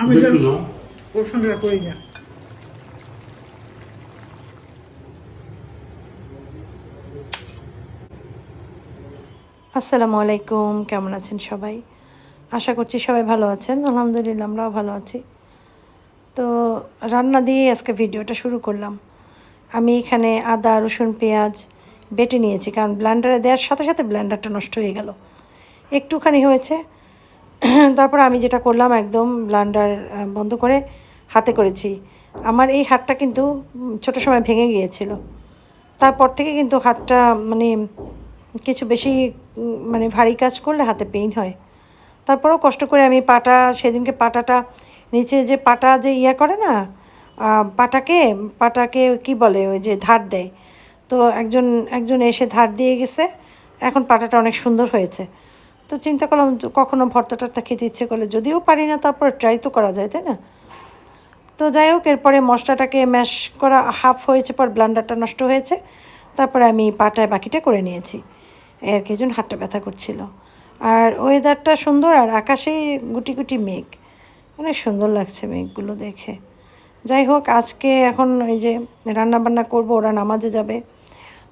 আমি প্রশংসা করি না। আসসালামু আলাইকুম কেমন আছেন সবাই? আশা করছি সবাই ভালো আছেন আলহামদুলিল্লাহ আমরাও ভালো আছি। তো রান্না দিয়ে আজকে ভিডিওটা শুরু করলাম। আমি এখানে আদা রসুন পেঁয়াজ বেটে নিয়েছি কারণ ব্লেন্ডারে দেওয়ার সাথে সাথে ব্লেন্ডারটা নষ্ট হয়ে গেল। একটুখানি হয়েছে তারপর আমি যেটা করলাম একদম ব্লান্ডার বন্ধ করে হাতে করেছি। আমার এই হাতটা কিন্তু ছোট সময় ভেঙে গিয়েছিল। তারপর থেকে কিন্তু হাতটা মানে কিছু বেশি মানে ভারী কাজ করলে হাতে পেইন হয়। তারপরেও কষ্ট করে আমি পাটা, সেদিনকে পাটাটা, নিচে যে পাটা যে ইয়া করে না পাটাকে পাটাকে কি বলে ওই যে ধার দেয়। তো একজন একজন এসে ধার দিয়ে গেছে। এখন পাটাটা অনেক সুন্দর হয়েছে। তো চিন্তা করলাম কখনো ভর্তা টর্তা খেতে ইচ্ছে করলে যদিও পারি না, তারপরে ট্রাই তো করা যায়, তাই না? তো যাই হোক, এরপরে মশলাটাকে ম্যাশ করা হাফ হয়েছে, পর ব্লান্ডারটা নষ্ট হয়েছে, তারপরে আমি পাটায় বাকিটা করে নিয়েছি। এর কি জন্য হাতটা ব্যথা করছিল। আর ওয়েদারটা সুন্দর আর আকাশে গুটি গুটি মেঘ। অনেক সুন্দর লাগছে মেঘগুলো দেখে। যাই হোক, আজকে এখন ওই যে রান্নাবান্না করব, ওরা নামাজে যাবে।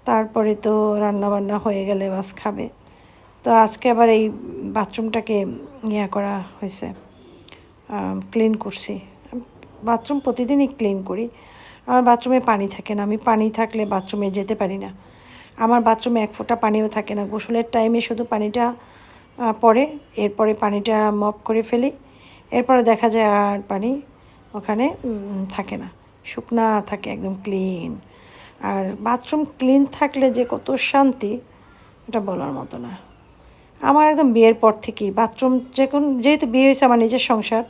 তারপরে তো রান্নাবান্না হয়ে গেলে বাস খাবে। তো আজকে আবার এই বাথরুমটাকে ইয়া করা হয়েছে ক্লিন করছি। বাথরুম প্রতিদিনই ক্লিন করি। আমার বাথরুমে পানি থাকে না, আমি পানি থাকলে বাথরুমে যেতে পারি না। আমার বাথরুমে এক ফোঁটা পানিও থাকে না। গোসলের টাইমে শুধু পানিটা পড়ে, এরপরে পানিটা মপ করে ফেলি। এরপরে দেখা যায় আর পানি ওখানে থাকে না। শুকনা থাকে, একদম ক্লিন আর বাথরুম ক্লিন থাকলে যে কত শান্তি, এটা বলার মতো না। আমার একদম বিয়ের পর থেকেই বাথরুম যে কোন যেহেতু বিয়ে হয়েছে আমার নিজের সংসার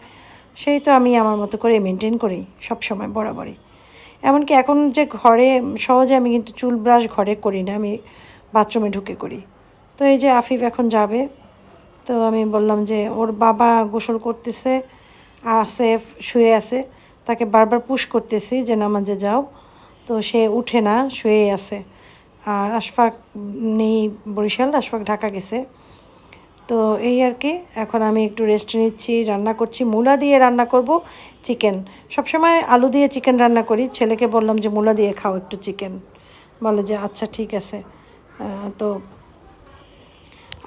সেই তো আমি আমার মতো করে মেনটেন করি সব সময় বরাবরই। এমনকি এখন যে ঘরে, সহজে আমি কিন্তু চুল ব্রাশ ঘরে করি না, আমি বাথরুমে ঢুকে করি। তো এই যে আফিফ এখন যাবে, তো আমি বললাম যে ওর বাবা গোসল করতেছে আসে শুয়ে আছে, তাকে বারবার পুশ করতেছি যে নামাজে যাও। তো সে উঠে না শুয়ে আছে। আর আশফাক নেই বরিশাল, আশফাক ঢাকা গেছে। তো এই আর কি এখন আমি একটু রেস্ট নিচ্ছি রান্না করছি। মূলা দিয়ে রান্না করব চিকেন সবসময় আলু দিয়ে চিকেন রান্না করি। ছেলেকে বললাম যে মূলা দিয়ে খাও একটু চিকেন বলে যে আচ্ছা ঠিক আছে। তো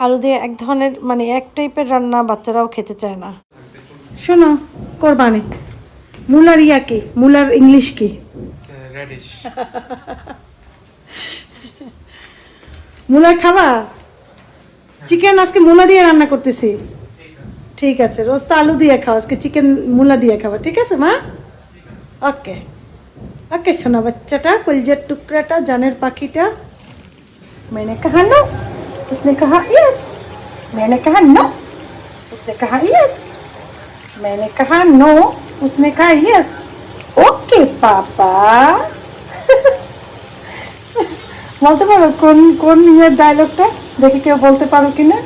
আলু দিয়ে এক ধরনের মানে এক টাইপের রান্না বাচ্চারাও খেতে চায় না। শোনো কোরবানি। মুলার ইয়া কি? মুলার ইংলিশ কি? রেডিশ মুলার খাবা? চিকেন আজকে মুলা দিয়ে রান্না করতেছি ঠিক আছে রোজ তো আলু দিয়ে খাও আজকে চিকেন মুলা দিয়ে খাবা ঠিক আছে মা ওকে ওকে শোনা বাচ্চাটা কলজের টুকরাটা জানের পাখিটা मैंने कहा नो उसने कहा यस मैंने कहा नो उसने कहा यस मैंने कहा नो उसने कहा यस ओके पापा বলতে পারো কোন কোন ইয়ের ডায়লগটা দেখে কেউ বলতে পারো কিনা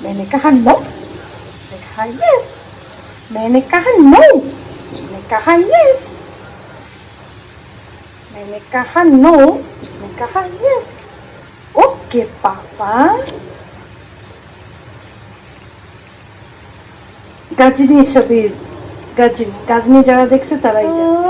मैंने कहा नो उसने कहा यस मैंने कहा नो उसने कहा यस मैंने कहा नो उसने कहा यस ओके पापा গাজনি ছবির গাজনি গাজনি যারা দেখছে তারাই জানে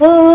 Oh.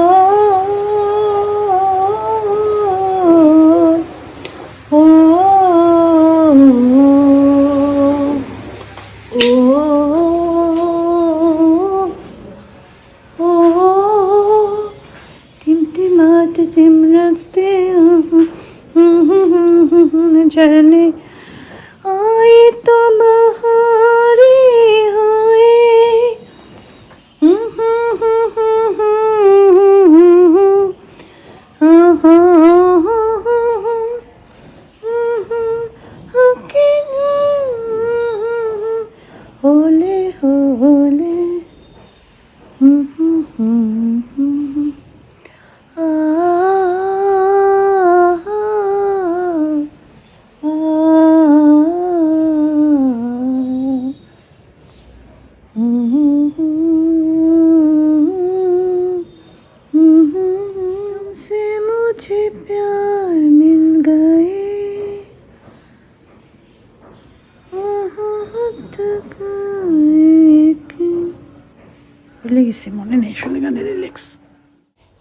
গানে রিল্যাক্স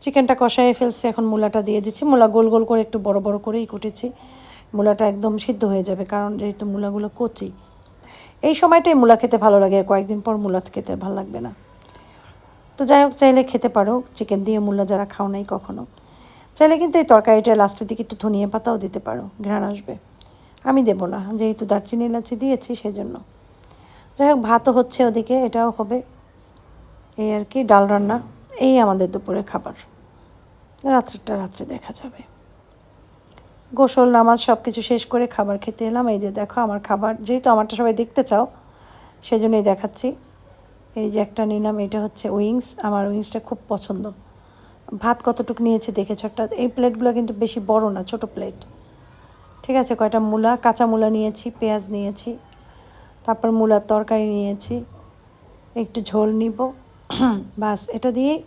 চিকেনটা কষায় ফেলছি, এখন মূলাটা দিয়ে দিচ্ছি। মূলা গোল গোল করে একটু বড় বড় করেই কুটেছি। মূলাটা একদম সিদ্ধ হয়ে যাবে, কারণ যেহেতু মূলাগুলো কচি। এই সময়টাই মূলা খেতে ভালো লাগে, কয়েকদিন পর মূলা খেতে ভালো লাগবে না। তো যাই হোক, চাইলে খেতে পারো, চিকেন দিয়ে মূলা যারা খাও নাই কখনো। চাইলে কিন্তু এই তরকারিটা লাস্টের দিকে একটু ধনিয়া পাতাও দিতে পারো, ঘ্রাণ আসবে। আমি দেবো না, যেহেতু দারচিনি এলাচি দিয়েছি, সেজন্য। যাই হোক, ভাতও হচ্ছে ওদিকে, এটাও হবে। এই আর কি, ডাল রান্না, এই আমাদের দুপুরের খাবার। রাত্রেরটা রাত্রে দেখা যাবে। গোসল, নামাজ সব কিছু শেষ করে খাবার খেতে এলাম। এই যে দেখো আমার খাবার, যেহেতু আমারটা সবাই দেখতে চাও, সেজন্যই দেখাচ্ছি। এই যে একটা নিলাম, এটা হচ্ছে উইংস। আমার উইংসটা খুব পছন্দ। ভাত কতটুকু নিয়েছে দেখেছ? একটা, এই প্লেটগুলো কিন্তু বেশি বড় না, ছোট প্লেট। ঠিক আছে, কয়টা মূলা, কাঁচা মূলা নিয়েছি, পেঁয়াজ নিয়েছি, তারপর মূলার তরকারি নিয়েছি, একটু ঝোল নিব। বাস, এটা দিয়েই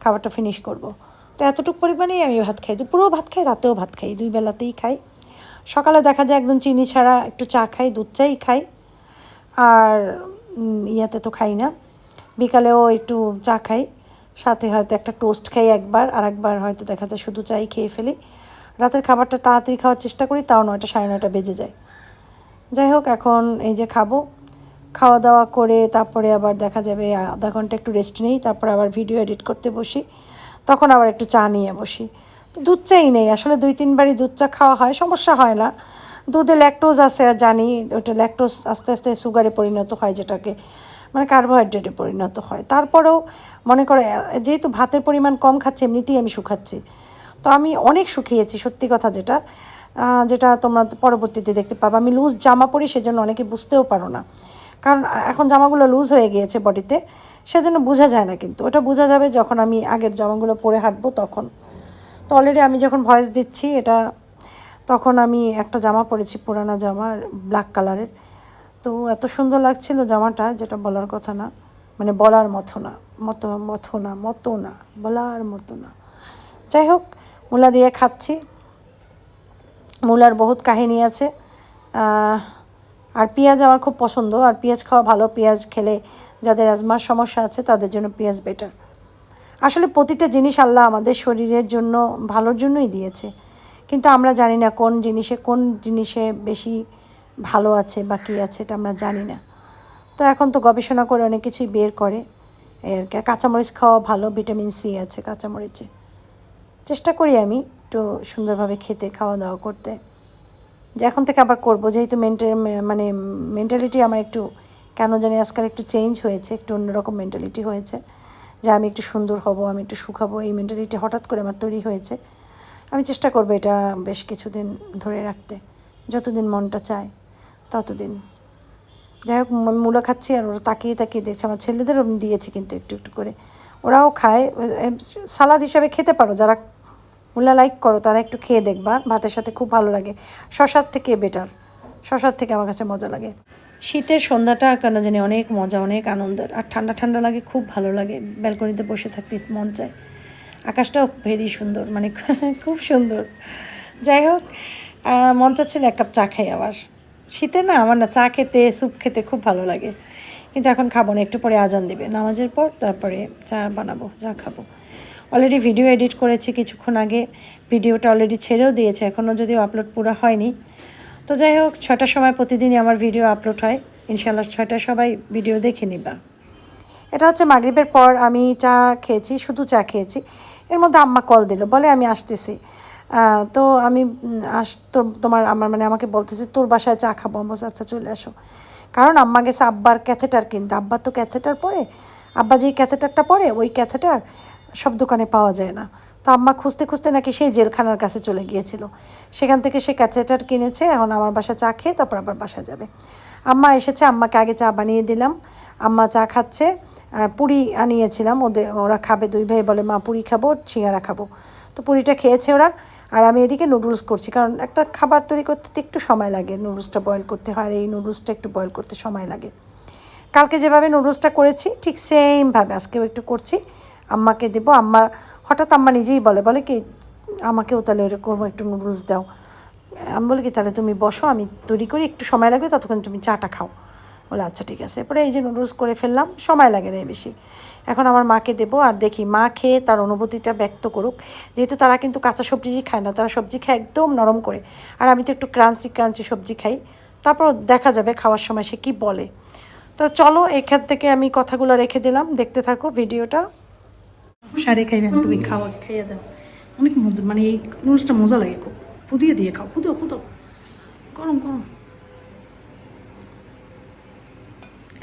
খাবারটা ফিনিশ করব। তো এতটুকু পরিমাণেই আমি ভাত খাই। দুপুরেও ভাত খাই, রাতেও ভাত খাই, দুই বেলাতেই খাই। সকালে দেখা যায় একদম চিনি ছাড়া একটু চা খাই, দুধ চাই খাই। আর ইয়াতে তো খাই না। বিকালেও একটু চা খাই। সাথে হয়তো একটা টোস্ট খাই একবার আর একবার হয়তো দেখা যায় শুধু চাই খেয়ে ফেলি। রাতের খাবারটা তাড়াতাড়ি খাওয়ার চেষ্টা করি, তাও নয়টা সাড়ে নয়টা বেজে যায়। যাই হোক, এখন এই যে খাব খাওয়া দাওয়া করে, তারপরে আবার দেখা যাবে আধা ঘণ্টা একটু রেস্ট নেই, তারপরে আবার ভিডিও এডিট করতে বসি, তখন আবার একটু চা নিয়ে বসি। তো দুধ চাই নেই, আসলে দুই তিনবারই দুধ চা খাওয়া হয়, সমস্যা হয় না। দুধে ল্যাকটোজ আছে, আর জানি ওটা ল্যাকটোজ আস্তে আস্তে সুগারে পরিণত হয় যেটাকে মানে কার্বোহাইড্রেটে পরিণত হয়। তারপরেও মনে করে যেহেতু ভাতের পরিমাণ কম খাচ্ছি, এমনিতেই আমি শুকাচ্ছি। তো আমি অনেক শুকিয়েছি, সত্যি কথা যেটা যেটা তোমরা পরবর্তীতে দেখতে পাবো। আমি লুজ জামা পরি, সেজন্য অনেকে বুঝতেও পারো না। কারণ এখন জামাগুলো লুজ হয়ে গিয়েছে বডিতে সেজন্য বোঝা যায় না কিন্তু। ওটা বোঝা যাবে যখন আমি আগের জামাগুলো পরে হাঁটবো তখন। তো অলরেডি আমি যখন ভয়েস দিচ্ছি, এটা তখন আমি একটা জামা পরেছি, পুরানা জামা ব্ল্যাক কালারের তো এত সুন্দর লাগছিল জামাটা, যেটা বলার কথা না। মানে বলার মতো না, মতো মতো না মতো না, বলার মতো না। যাই হোক, মূলা দিয়ে খাচ্ছি। মূলার বহুত কাহিনী আছে। আর পেঁয়াজ আমার খুব পছন্দ, আর পেঁয়াজ খাওয়া ভালো, পেঁয়াজ খেলে যাদের অ্যাজমার সমস্যা আছে তাদের জন্য পেঁয়াজ বেটার আসলে প্রতিটা জিনিস আল্লাহ আমাদের শরীরের জন্য, ভালোর জন্যই দিয়েছে। কিন্তু আমরা জানি না কোন জিনিসে কোন জিনিসে বেশি ভালো আছে বা কী আছে এটা আমরা জানি না। তো এখন তো গবেষণা করে অনেক কিছুই বের করে। আর কি কাঁচামরিচ খাওয়া ভালো ভিটামিন সি আছে কাঁচামরিচে। চেষ্টা করি আমি একটু সুন্দরভাবে খেতে খাওয়া দাওয়া করতে। যে এখন থেকে আবার করব। যেহেতু মেন্টে মানে মেন্টালিটি আমার একটু, কেন জানি আজকাল একটু চেঞ্জ হয়েছে, একটু অন্যরকম মেন্টালিটি হয়েছে। যে আমি একটু সুন্দর হব, আমি একটু শুকাবো এই মেন্টালিটি হঠাৎ করে আমার তৈরি হয়েছে। আমি চেষ্টা করব এটা বেশ কিছুদিন ধরে রাখতে, যতদিন মনটা চায়, ততদিন। যাই হোক মূলা খাচ্ছি আর ওরা তাকিয়ে তাকিয়ে দেখছে, আমার ছেলেদেরও দিয়েছি কিন্তু একটু একটু করে। ওরাও খায় সালাদ হিসাবে খেতে পারো, যারা মূলা লাইক করো, তারা একটু খেয়ে দেখবা, ভাতের সাথে খুব ভালো লাগে। শশার থেকে বেটার শশার থেকে আমার কাছে মজা লাগে। শীতের সন্ধ্যাটা কেন জানি অনেক মজা, অনেক আনন্দের। আর ঠান্ডা ঠান্ডা লাগে, খুব ভালো লাগে। ব্যালকনিতে বসে থাকতে মন চায়। আকাশটাও ভেরি সুন্দর মানে খুব সুন্দর। যাই হোক মন চাচ্ছিল এক কাপ চা খাই আবার। শীতে না, আমার না চা খেতে, স্যুপ খেতে খুব ভালো লাগে। কিন্তু এখন খাব না, একটু পরে আজান দেবে। নামাজের পর তারপরে চা বানাবো চা খাব। অলরেডি ভিডিও এডিট করেছি কিছুক্ষণ আগে। ভিডিওটা অলরেডি ছেড়েও দিয়েছে এখনও যদিও আপলোড পুরো হয়নি। তো যাই হোক ছটার সময় প্রতিদিনই আমার ভিডিও আপলোড হয়। ইনশাল্লাহ ছয়টায় সবাই ভিডিও দেখে নিবা। এটা হচ্ছে মাগরিবের পর আমি চা খেয়েছি শুধু চা খেয়েছি। এর মধ্যে আম্মা কল দিল বলে আমি আসতেছি। তো আমি আস তোর তোমার আমার মানে আমাকে বলতেছে তোর বাসায় চা খাব? আমি বলছি, আচ্ছা চলে আসো। কারণ আম্মা গেছে আব্বার ক্যাথেটার কিনতে। আব্বার তো ক্যাথেটার পরে আব্বা যেই ক্যাথেটারটা পরে ওই ক্যাথেটার সব দোকানে পাওয়া যায় না। তো আম্মা খুঁজতে খুঁজতে নাকি সেই জেলখানার কাছে চলে গিয়েছিল। সেখান থেকে সে ক্যাথেটার কিনেছে, এখন আমার বাসা চা খেয়ে তারপর আবার বাসা যাবে। আম্মা এসেছে, আম্মাকে আগে চা বানিয়ে দিলাম। আম্মা চা খাচ্ছে পুরি আনিয়েছিলাম। ওদের ওরা খাবে, দুই ভাই বলে, মা, পুরি খাব সিঙ্গারা খাব। তো পুরিটা খেয়েছে ওরা। আর আমি এদিকে নুডলস করছি, কারণ একটা খাবার তৈরি করতে একটু সময় লাগে। নুডলসটা বয়েল করতে হয়, আর এই নুডলসটা একটু বয়েল করতে সময় লাগে। কালকে যেভাবে নুডলসটা করেছি, ঠিক সেমভাবে আজকেও একটু করছি। আম্মাকে দেবো, আম্মা হঠাৎ আম্মা নিজেই বলে বলে কি, আমাকেও তাহলে ওরকম একটু নুডলস দাও। আমি বলি কি, তাহলে তুমি বসো, আমি তৈরি করি, একটু সময় লাগবে, ততক্ষণ তুমি চাটা খাও। বলে আচ্ছা ঠিক আছে। এরপরে এই যে নুডলস করে ফেললাম, সময় লাগে না বেশি। এখন আমার মাকে দেবো, আর দেখি মা খেয়ে তার অনুভূতিটা ব্যক্ত করুক। যেহেতু তারা কিন্তু কাঁচা সবজি খায় না, তারা সবজি খায় একদম নরম করে। আর আমি তো একটু ক্রাঞ্চি ক্রাঞ্চি সবজি খাই। তারপর দেখা যাবে খাওয়ার সময় সে কী বলে। তো চলো এখান থেকে আমি কথাগুলো রেখে দিলাম। দেখতে থাকো ভিডিওটা। সারে খাইবেন তুমি খাওয়া খাইয়ে দাও। অনেক মজা মানে এই নুডলসটা মজা লাগে খুব। পুদিয়ে দিয়ে খাও পুদো পুদো গরম গরম।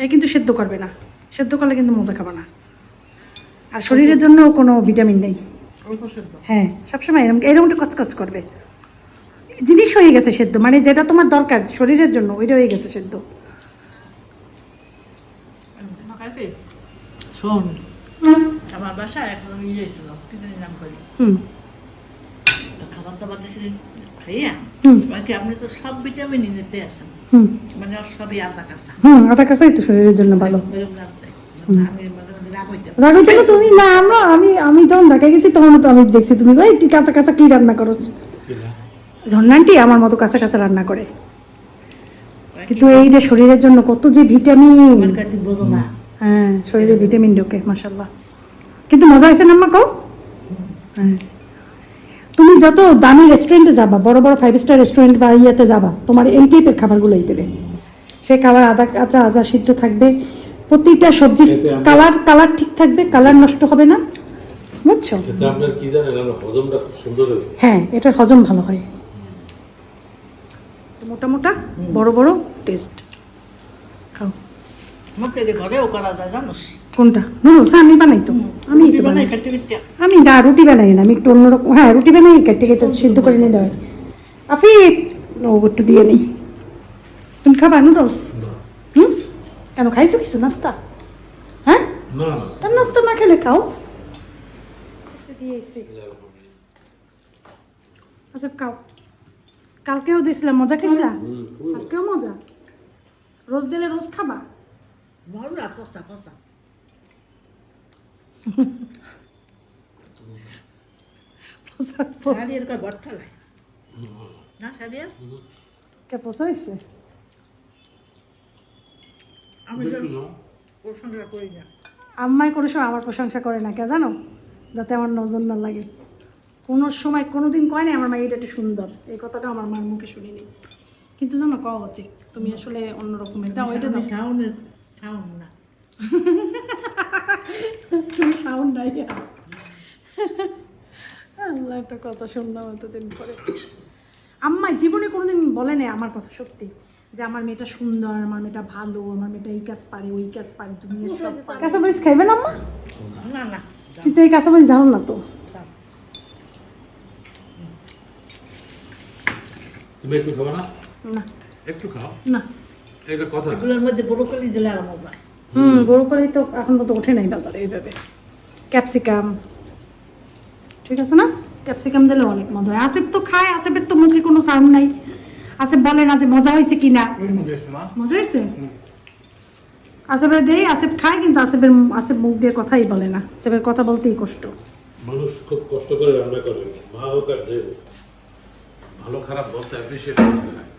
এই কিন্তু সেদ্ধ করবে না। সেদ্ধ করলে কিন্তু মজা খাবে না। আর শরীরের জন্য কোনো ভিটামিন নেই। হ্যাঁ সবসময় এরকম এরকম একটু কচকচ করবে। জিনিস হয়ে গেছে সেদ্ধ মানে যেটা তোমার দরকার শরীরের জন্য ওইটা হয়ে গেছে সেদ্ধ। শোন। আমার একদম ইয়ে ছিল নাম করি হুম। খাবার দাবার দিয়েছিলি খাইয়া বাকি আপনি তো সব ভিটামিনই নিতে আসেন। মানে সবই আদা কাঁচা। হুম আটা কাঁচাই তো শরীরের জন্য ভালো। আমি মাঝে মাঝে রাগ হইতে না তুমি না আমরা আমি আমি যখন ঢাকা গেছি তখন তো আমি দেখছি তুমি ওই তুই কাঁচা কাঁচা কি রান্না করো? ঝর্ণান্টি আমার মতো কাঁচা কাঁচা রান্না করে। কিন্তু এই যে শরীরের জন্য কত যে ভিটামিন আমার বোঝো না। হ্যাঁ শরীরে ভিটামিন ঢোকে মাসাল্লাহ কিন্তু মজা হয়েছে না আম্মা হ্যাঁ। তুমি যত দামি রেস্টুরেন্টে যাবা বড় বড় ফাইভ স্টার রেস্টুরেন্ট বা ইয়েতে যাবা তোমার এই টাইপের খাবারগুলোই দেবে। সে খাবার আদা কাঁচা আদা সিদ্ধ থাকবে। প্রতিটা সবজির কালার কালার ঠিক থাকবে কালার নষ্ট হবে না। বুঝছ? এতে আপনার কি জানেন হজমটা খুব সুন্দর হবে হ্যাঁ এটার হজম ভালো হয়। মোটা মোটা বড় বড় টেস্ট খাও। কোনটা? নুডলস আমি বানাই তো। আমি রুটি তো বানাই বানাই। খেতে খেতে আমি না রুটি বানাই না আমি একটু অন্যরকম হ্যাঁ রুটি বানাই কেটে কেটে সিদ্ধ করে নিতে আফিফ! ও একটু দিয়ে নেই। তুমি খাবা নুডলস? হুম? কেন খাইছো কিছু? নাস্তা? হ্যাঁ? তার নাস্তা না খেলে খাও। দিয়েছি। আচ্ছা খাও। কালকেও দিয়েছিলাম। মজা খাইছিলা? আজকেও মজা? রোজ দিলে রোজ খাবা? মজা পচা পচা শাড়ির কয় বট ঠালায় না। শাড়ির কে হয়েছে আমি তো প্রশংসা করি না। আম্মাই কোনো সময় আমার প্রশংসা করে না কে জানো? যাতে আমার নজর না লাগে। কোনো সময় কোনো দিন কয় না আমার মা এটা একটু সুন্দর। এই কথাটা আমার মার মুখে শুনিনি। কিন্তু জানো কওয়া উচিত। তুমি আসলে অন্যরকমের। দাও এটা দাও। শাওন না। তুমি সাউন্ড নাই। আল্লাহ একটা কথা শুনলাম এতদিন পরে। আম্মা জীবনে কোনোদিন বলে নাই আমার কথা সত্যি? যে আমার মেয়েটা সুন্দর আমার মেয়েটা ভালো আমার মেয়েটা এই কাজ পারে ওই কাজ পারে তুমি কাঁচামরিচ খাইবেন আম্মা? না না কিন্তু এই কাঁচামরিচ জানো না তো। তুমি একটু খাবে না? না। একটু খাও। না। এটা কথা। এগুলোর মধ্যে ব্রোকলি দিলে আর মজা। হুম বড় করেই তো এখন তো ওঠে নাই বাজারে এইভাবে। ক্যাপসিকাম। ঠিক আছে না? ক্যাপসিকাম দিলে অনেক মজা হয়। আসিফ তো খায় আসিফের তো মুখে কোনো সাউন্ড নাই। আসিফ বলে না যে মজা হয়েছে কি না মজা হয়েছে আসিফের দেই আসিফ খায় কিন্তু আসিফের আসিফ মুখ দিয়ে কথাই বলে না। আসিফের কথা বলতেই কষ্ট। মানুষ খুব কষ্ট করে রান্না করে। মা হোক আর যে ভালো খারাপ বলতে অ্যাপ্রিসিয়েট করতে হয়।